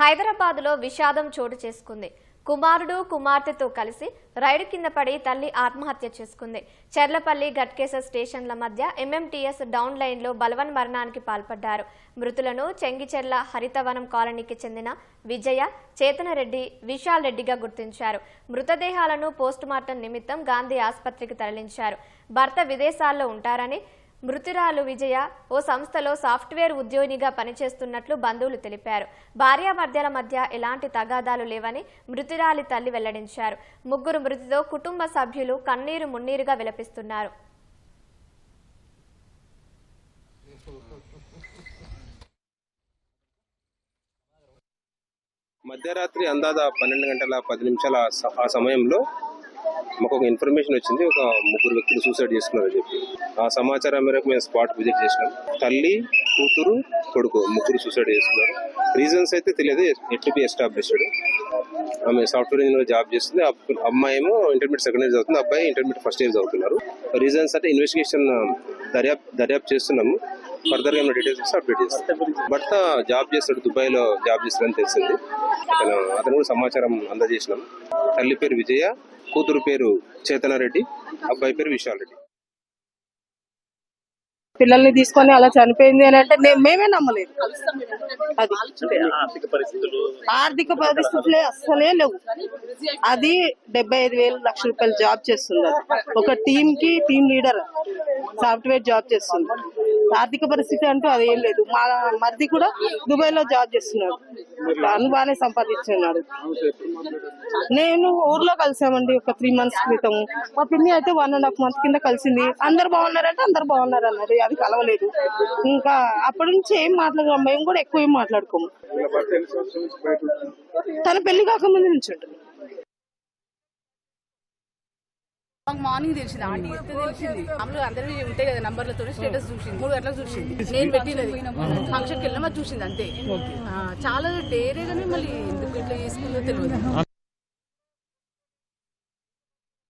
హైదరాబాద్లో విషాదం చోటు చేసుకుంది. కుమారుడు కుమార్తెతో కలిసి రైడు కింద పడి తల్లి ఆత్మహత్య చేసుకుంది. చెర్లపల్లి గట్కేసర్ స్టేషన్ల మధ్య ఎంఎంటీఎస్ డౌన్ లైన్లో బలవన్ మరణానికి పాల్పడ్డారు. మృతులను చెంగిచెర్ల హరితవనం కాలనీకి చెందిన విజయ చేతనరెడ్డి విశాల్ రెడ్డిగా గుర్తించారు. మృతదేహాలను పోస్టుమార్టం నిమిత్తం గాంధీ ఆసుపత్రికి తరలించారు. భర్త విదేశాల్లో ఉంటారని మృతురాలు విజయ ఓ సంస్థలో సాఫ్ట్వేర్ ఉద్యోగినిగా పనిచేస్తున్నట్లు బంధువులు తెలిపారు. భార్యాభర్తల మధ్య ఎలాంటి తగాదాలు లేవని మృతురాలి తల్లి వెల్లడించారు. ముగ్గురు మృతితో కుటుంబ సభ్యులు కన్నీరు మున్నీరుగా విలపిస్తున్నారు. మధ్యరాత్రి అందాదా పన్నెండు గంటల పది నిమిషాల ఆ సమయంలో మాకు ఒక ఇన్ఫర్మేషన్ వచ్చింది. ఒక ముగ్గురు వ్యక్తులు సూసైడ్ చేసుకున్నారని చెప్పి. ఆ సమాచారం మేరకు మేము స్పాట్ విజిట్ చేసినాం. తల్లి కూతురు కొడుకు ముగ్గురు సూసైడ్ చేసుకున్నారు. రీజన్స్ అయితే తెలియదు. At be established? ఆమె సాఫ్ట్వేర్ ఇంజనీర్ జాబ్ చేస్తుంది. అమ్మాయి ఏమో ఇంటర్మీడియట్ సెకండ్ ఇయర్ చదువుతుంది. అబ్బాయి ఇంటర్మీడియట్ ఫస్ట్ ఇయర్ చదువుతున్నారు. రీజన్స్ అంటే ఇన్వెస్టిగేషన్ దర్యాప్తు దర్యాప్తు చేస్తున్నాము. ఫర్దర్గా డీటెయిల్స్ వస్తే అప్డేట్ చేస్తాం. భర్త జాబ్ చేస్తాడు దుబాయ్లో జాబ్ చేస్తాడని తెలిసింది. అతను అతను కూడా సమాచారం అందజేసినాం. తల్లి పేరు విజయ కూతురు పేరు చేతనారెడ్డి అబ్బాయి పేరు విశాల్ రెడ్డి పిల్లల్ని తీసుకొని అలా చనిపోయింది అని అంటే మేమే నమ్మలేదు. అది. ఆర్థిక పరిస్థితులు అస్సలే లేవు. అది డెబ్బై ఐదు వేలు లక్ష రూపాయలు జాబ్ చేస్తుంది ఒక టీమ్కి టీమ్ లీడర్ సాఫ్ట్వేర్ జాబ్ చేస్తుంది ఆర్థిక పరిస్థితి అంటూ అది ఏం లేదు. మా మరిది కూడా దుబాయ్లో జాబ్ చేస్తున్నాడు. తను బాగానే సంపాదించున్నాడు. నేను ఊర్లో కలిసామండి ఒక త్రీ మంత్స్ క్రితం. మా పిన్ని అయితే వన్ అండ్ హాఫ్ మంత్ కింద కలిసింది. అందరు బాగున్నారంటే అందరు బాగున్నారు అన్నది. అది కలవలేదు. ఇంకా అప్పటి నుంచి ఏం మాట్లాడము మేము కూడా ఎక్కువ ఏం మాట్లాడుకోము. తన పెళ్ళి కాకముందు నుంచి ఉంటుంది. మాకు మార్నింగ్ తెలిసింది ఆంటీ చెప్తే తెలిసింది. మామూలుగా అందరివి ఉంటాయి కదా నంబర్లతో స్టేటస్ చూసింది. మూడు గంటలకు చూసింది. నేను పెట్టినది ఫంక్షన్కి వెళ్ళినా మరి చూసింది అంతే. చాలా డేరేగానే మళ్ళీ ఎందుకు ఇట్లా చేసుకుందో తెలియదు.